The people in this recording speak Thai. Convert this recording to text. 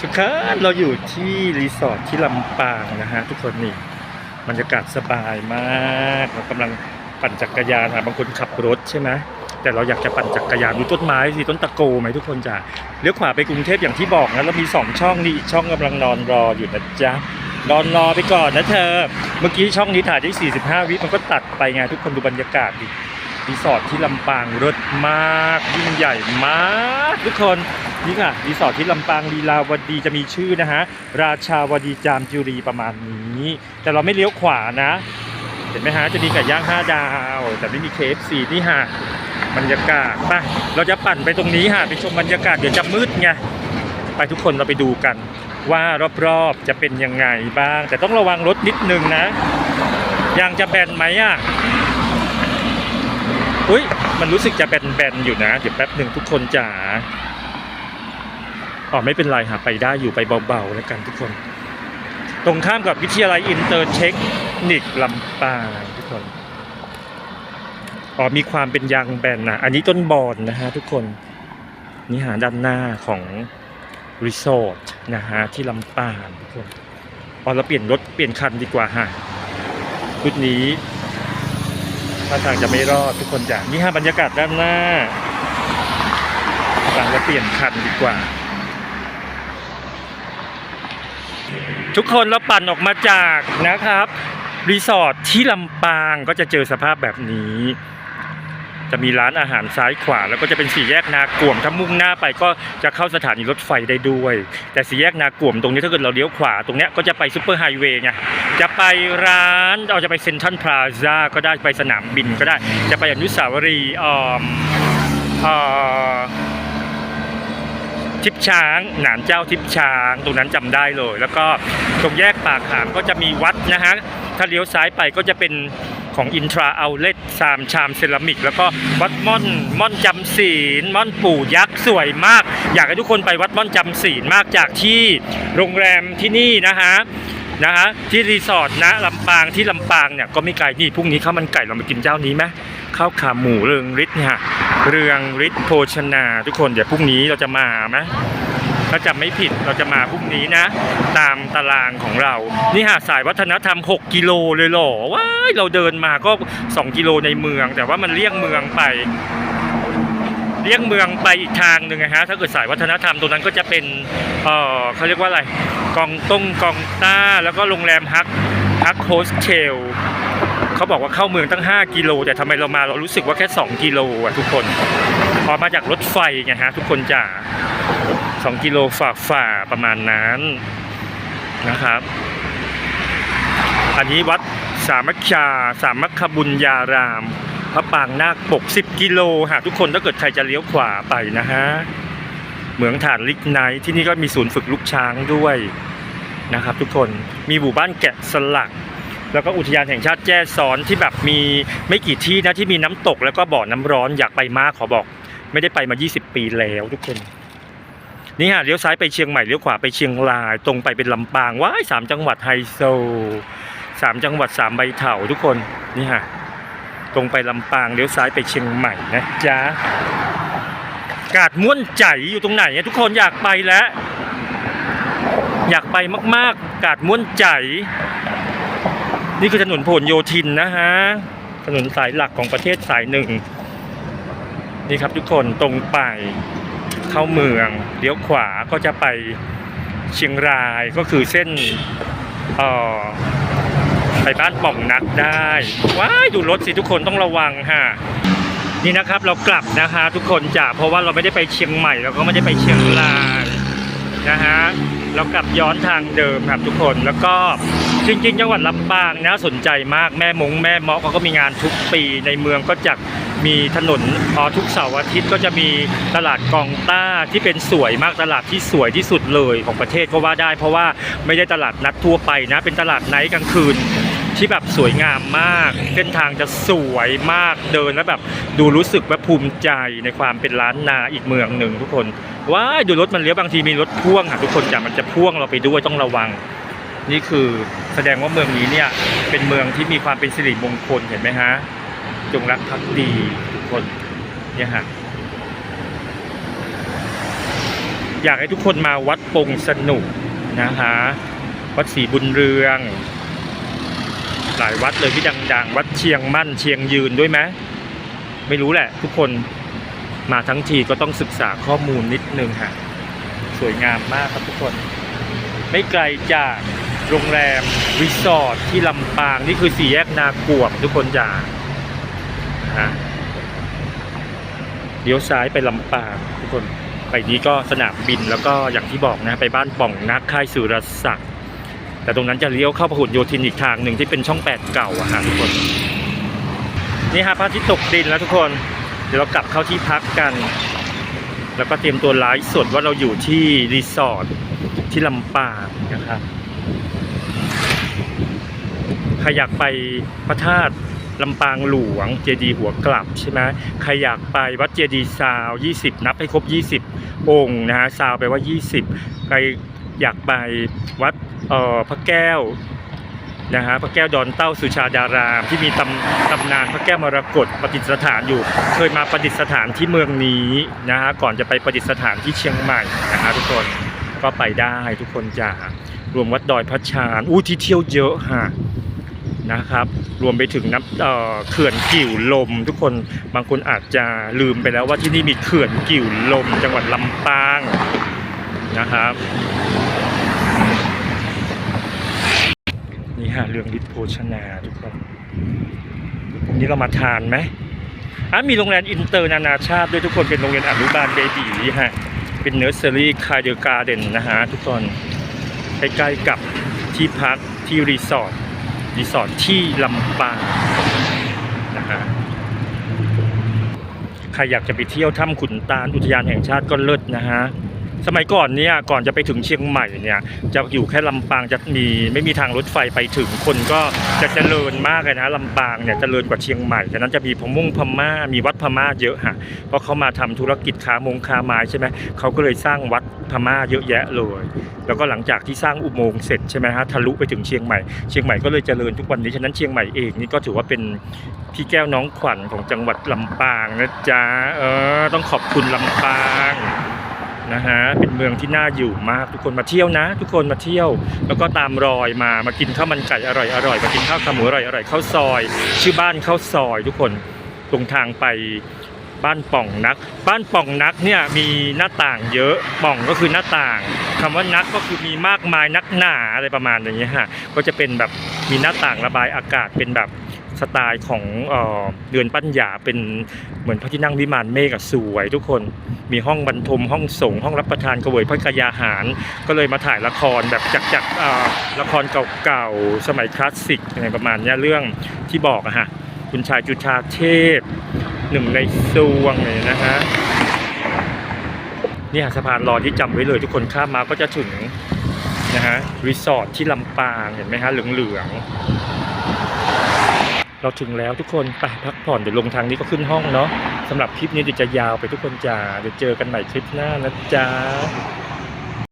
ทุกคนเราอยู่ที่รีสอร์ทที่ลำปางนะฮะทุกคนนี่บรรยากาศสบายมากเรากำลังปั่นจักรยานหาบางคนขับรถใช่ไหมแต่เราอยากจะปั่นจักรยานดูต้นไม้สิต้นตะโกไหมทุกคนจ้ะเลี้ยวขวาไปกรุงเทพอย่างที่บอกนะเรามีสองช่องนี่อีกช่องกำลังนอนรออยู่นะจ๊ะนอนรอไปก่อนนะเธอ เมื่อกี้ช่องนี้ถ่ายได้ 45 วิมันก็ตัดไปไงทุกคนดูบรรยากาศดิ รีสอร์ทที่ลำปางรถมากยิ่งใหญ่มากทุกคนนี่ค่ะรีสอร์ทที่ลำปางลีลาวดีจะมีชื่อนะฮะราชาวดีจามจุรีประมาณนี้ แต่เราไม่เลี้ยวขวานะ เห็นไหมฮะจะมีไก่ย่าง5ดาว แต่ไม่มี KFC นี่ฮะบรรยากาศไปเราจะปั่นไปตรงนี้ฮะไปชมบรรยากาศเดี๋ยวจะมืดไงไปทุกคนเราไปดูกัน ว่ารอบๆจะเป็นยังไงบ้าง แต่ต้องระวังรถนิดนึงนะยางจะแบนไหมอะ อุ้ยมันรู้สึกจะแบนๆอยู่นะ เดี๋ยวแป๊บหนึ่งทุกคนจ๋าอ๋อไม่เป็นไรค่ะไปได้อยู่ไปเบาๆแล้วกันทุกคน ตรงข้ามกับวิทยาลัยอินเตอร์เทคนิคลำปางทุกคนอ๋อมีความเป็นยางแบนนะอันนี้ต้นบอนนะฮะทุกคนนี่หาด้านหน้าของรีสอร์ทนะฮะที่ลำปางทุกคนอ๋อเราเปลี่ยนรถเปลี่ยนคันดีกว่าฮะชุดนี้าทางจะไม่รอดทุกคนจ้ะนี่ฮะบรรยากาศด้านหน้าหลังจะเปลี่ยนคันดีกว่า ทุกคนเราปั่นออกมาจากนะครับ รีสอร์ทที่ลำปางก็จะเจอสภาพแบบนี้ จะมีร้านอาหารซ้ายขวา แล้วก็จะเป็นสี่แยกนากวมถ้ามุ่งหน้าไปก็จะเข้าสถานีรถไฟได้ด้วย แต่สี่แยกนากวมตรงนี้ถ้าเกิดเราเลี้ยวขวาตรงนี้ก็จะไปซูเปอร์ไฮเวย์ไงจะไปร้านเราจะไปเซ็นทรัลพลาซ่าก็ได้ไปสนามบินก็ได้ จะไปอนุสาวรีย์อ่อมทิพช้างหนานเจ้าทิพช้าง ตรงนั้นจำได้เลย แล้วก็ตรงแยกปากหามก็จะมีวัดนะฮะ ถ้าเลี้ยวซ้ายไปก็จะเป็นของอินทราเอาเลตสามชามเซรามิก แล้วก็วัดม่อนม่อนจำศีลม่อนปู่ยักษ์สวยมาก อยากให้ทุกคนไปวัดม่อนจำศีลมากจากที่โรงแรมที่นี่นะฮะนะฮะที่รีสอร์ทนะลำปางที่ลำปางเนี่ยก็ไม่ไกลนี่พรุ่งนี้ข้าวมันไก่เรามากินเจ้านี้ไหมข้าวขาหมูเรืองฤทธิ์เนี่ยเรืองฤทธิ์โภชนา ทุกคนเดี๋ยวพรุ่งนี้เราจะมาไหม ถ้าจำไม่ผิดเราจะมาพรุ่งนี้นะ ตามตารางของเรา นี่หาสายวัฒนธรรม 6 กิโลเลยเหรอว้ายเราเดินมาก็ 2 กิโลในเมือง แต่ว่ามันเลี่ยงเมืองไปเลี่ยงเมืองไปอีกทางหนึ่งนะฮะถ้าเกิดสายวัฒนธรรมตรงนั้นก็จะเป็นเออเขาเรียกว่าอะไรกองต้งกองต้า แล้วก็โรงแรมฮักฮักโฮสเทลเขาบอกว่าเข้าเมืองตั้ง 5 กิโล แต่ทำไมเรามาเรารู้สึกว่าแค่ 2 กิโลอะทุกคน พอมาจากรถไฟไงฮะทุกคนจ๋า 2กิโลฝ่าฝ่าประมาณนั้นนะครับ อันนี้วัดสามัคคาสามัคคบุญญาราม พระปางนาคปก 10 กิโลหากทุกคนถ้าเกิดใครจะเลี้ยวขวาไปนะฮะเหมืองฐานลิกไนท์ที่นี่ก็มีศูนย์ฝึกลูกช้างด้วยนะครับทุกคนมีหมู่บ้านแกะสลัก แล้วก็อุทยานแห่งชาติแจ้ซ้อนที่แบบมีไม่กี่ที่นะที่มีน้ำตกแล้วก็บ่อน้ำร้อนอยากไปมากขอบอก ไม่ได้ไปมา 20 ปีแล้วทุกคน นี่ฮะเลี้ยวซ้ายไปเชียงใหม่เลี้ยวขวาไปเชียงราย ตรงไปเป็นลำปางว้ายสามจังหวัดไฮโซสามจังหวัดสามใบเถาทุกคนนี่ฮะตรงไปลำปางเลี้ยวซ้ายไปเชียงใหม่นะจ๊ะกาดม้วนใจอยู่ตรงไหนอะทุกคนอยากไปแล้ว อยากไปมาก ๆ กาดม้วนใจ นี่คือถนนผลโยธินนะฮะถนนสายหลักของประเทศสายหนึ่งนี่ครับทุกคนตรงไป เข้าเมืองเลี้ยวขวาก็จะไปเชียงรายก็คือเส้นเอ่อไปบ้านป่องนักได้ว้าอยดูรถสิทุกคนต้องระวังฮะนี่นะครับเรากลับนะฮะทุกคนจ้ะเพราะว่าเราไม่ได้ไปเชียงใหม่เราก็ไม่ได้ไปเชียงรายนะฮะเรากลับย้อนทางเดิมครับทุกคนแล้วก็จริงๆจังหวัดลำปางนะสนใจมากแม่มงแม่เมาะเขาก็มีงานทุกปีในเมืองก็จะ มีถนนพอทุกเสาร์อาทิตย์ก็จะมีตลาดกองต้าที่เป็นสวยมากตลาดที่สวยที่สุดเลยของประเทศก็ว่าได้ เพราะว่าไม่ได้ตลาดนัดทั่วไปนะ เป็นตลาดไนท์กลางคืนที่แบบสวยงามมาก เส้นทางจะสวยมากเดินแล้วแบบดูรู้สึกว่าภูมิใจในความเป็นล้านนาอีกเมืองหนึ่งทุกคนว้ายดูรถมันเลี้ยวบางทีมีรถพ่วงอะทุกคนจะมันจะพ่วงเราไปด้วยต้องระวัง นี่คือแสดงว่าเมืองนี้เนี่ยเป็นเมืองที่มีความเป็นสิริมงคลเห็นไหมฮะ จงรักภักดีทุกคนเนี่ยฮะอยากให้ทุกคนมาวัดปงสนุกนะคะวัดศรีบุญเรือง หลายวัดเลยที่ดัง ๆ วัดเชียงมั่นเชียงยืนด้วยไหมไม่รู้แหละ ทุกคนมาทั้งทีก็ต้องศึกษาข้อมูลนิดนึงค่ะสวยงามมากครับทุกคน ไม่ไกลจากโรงแรมรีสอร์ทที่ลำปาง นี่คือสี่แยกนากวมทุกคนจ๋า ฮะเลี้ยวซ้ายไปลำปางทุกคนไปนี้ก็สนามบินแล้วก็อย่างที่บอกนะไปบ้านป่องนักค่ายสุรศักดิ์แต่ตรงนั้นจะเลี้ยวเข้าพหลโยธินอีกทางหนึ่งที่เป็นช่องแปดเก่าอะฮะทุกคนนี่ฮะพระอาทิตย์ตกดินแล้วทุกคนเดี๋ยวเรากลับเข้าที่พักกัน แล้วก็เตรียมตัวไลฟ์สดว่าเราอยู่ที่รีสอร์ทที่ลำปางนะครับใครอยากไปพระธาตุ ลำปางหลวงเจดีหัวกลับใช่ไหมใครอยากไปวัดเจดีย์ซาว 20 นับให้ครบ 20 องค์นะฮะซาวแปลว่า 20 ใครอยากไปวัดเอ่อพระแก้วนะฮะพระแก้วดอนเต้าสุชาดารามที่มีตำตำนานพระแก้วมรกตประดิษฐานอยู่ เคยมาประดิษฐานที่เมืองนี้นะฮะก่อนจะไปประดิษฐานที่เชียงใหม่นะฮะทุกคนก็ไปได้ทุกคนจ้ารวมวัดดอยพระชานอู้ที่เที่ยวเยอะฮะ นะครับ รวมไปถึงน้ำเอ่อเขื่อนกิ่วลม ทุกคนบางคนอาจจะลืมไปแล้วว่าที่นี่มีเขื่อนกิ่วลม จังหวัดลำปางนะครับนี่ฮะเรื่องฤทธิ์โภชนาทุกคนวันนี้เรามาทานไหมอะมีโรงแรมอินเตอร์นานาชาติด้วยทุกคนเป็นโรงเรียนอนุบาลเบบีฮะเป็นเนอร์เซอรี่คาเดลการ์เดนนะฮะทุกคนใกล้ๆกับที่พักที่รีสอร์ท รีสอร์ทที่ลำปางนะฮะใครอยากจะไปเที่ยวถ้ำขุนตาลอุทยานแห่งชาติก็เลิศนะฮะ สมัยก่อนเนี่ยก่อนจะไปถึงเชียงใหม่เนี่ยจะอยู่แค่ลำปางจะมีไม่มีทางรถไฟไปถึงคนก็จะเจริญมากเลยนะลำปางเนี่ยเจริญกว่าเชียงใหม่ฉะนั้นจะมีพม่งพม่ามีวัดพม่าเยอะฮะเพราะเขามาทำธุรกิจค้ามงค้าไม้ใช่ไหมเขาก็เลยสร้างวัดพม่าเยอะแยะเลย แล้วก็หลังจากที่สร้างอุโมงค์เสร็จใช่ไหมฮะทะลุไปถึงเชียงใหม่เชียงใหม่ก็เลยเจริญทุกวันนี้ฉะนั้นเชียงใหม่เองนี่ก็ถือว่าเป็นพี่แก้วน้องขวัญของจังหวัดลำปางนะจ๊ะเออต้องขอบคุณลำปาง นะฮะเป็นเมืองที่น่าอยู่มากทุกคนมาเที่ยวนะ ทุกคนมาเที่ยว แล้วก็ตามรอยมามากินข้าวมันไก่อร่อยอร่อยมากินข้าวขาหมูอร่อยอร่อยข้าวซอย ชื่อบ้านข้าวซอย ทุกคนตรงทางไปบ้านป่องนัก บ้านป่องนักเนี่ยมีหน้าต่างเยอะป่องก็คือหน้าต่างคำว่านักก็คือมีมากมายนักหนาอะไรประมาณอย่างเงี้ยฮะก็จะเป็นแบบมีหน้าต่างระบายอากาศเป็นแบบ สไตล์ของเออเดือนปัญญาเป็นเหมือนพระที่นั่งวิมานเมฆอะสวยทุกคนมีห้องบรรทมห้องส่งห้องรับประทานกระเวยพระกยาหาร ก็เลยมาถ่ายละครแบบจากจากละครเก่าๆสมัยคลาสสิกอะไรประมาณเนี้เรื่องที่บอกอะฮะคุณชายจุฑาเทพหนึ่งในซวงเลยนะฮะนี่สะพานลอยที่จำไว้เลยทุกคนข้ามมาก็จะถึงนะฮะรีสอร์ทที่ลำปางเห็นไหมฮะเหลืองๆ เราถึงแล้วทุกคนไปพักผ่อนเดี๋ยวลงทางนี้ก็ขึ้นห้องเนาะสำหรับคลิปนี้เดี๋ยวจะยาวไปทุกคนจ้าเดี๋ยวเจอกันใหม่คลิปหน้านะจ๊ะ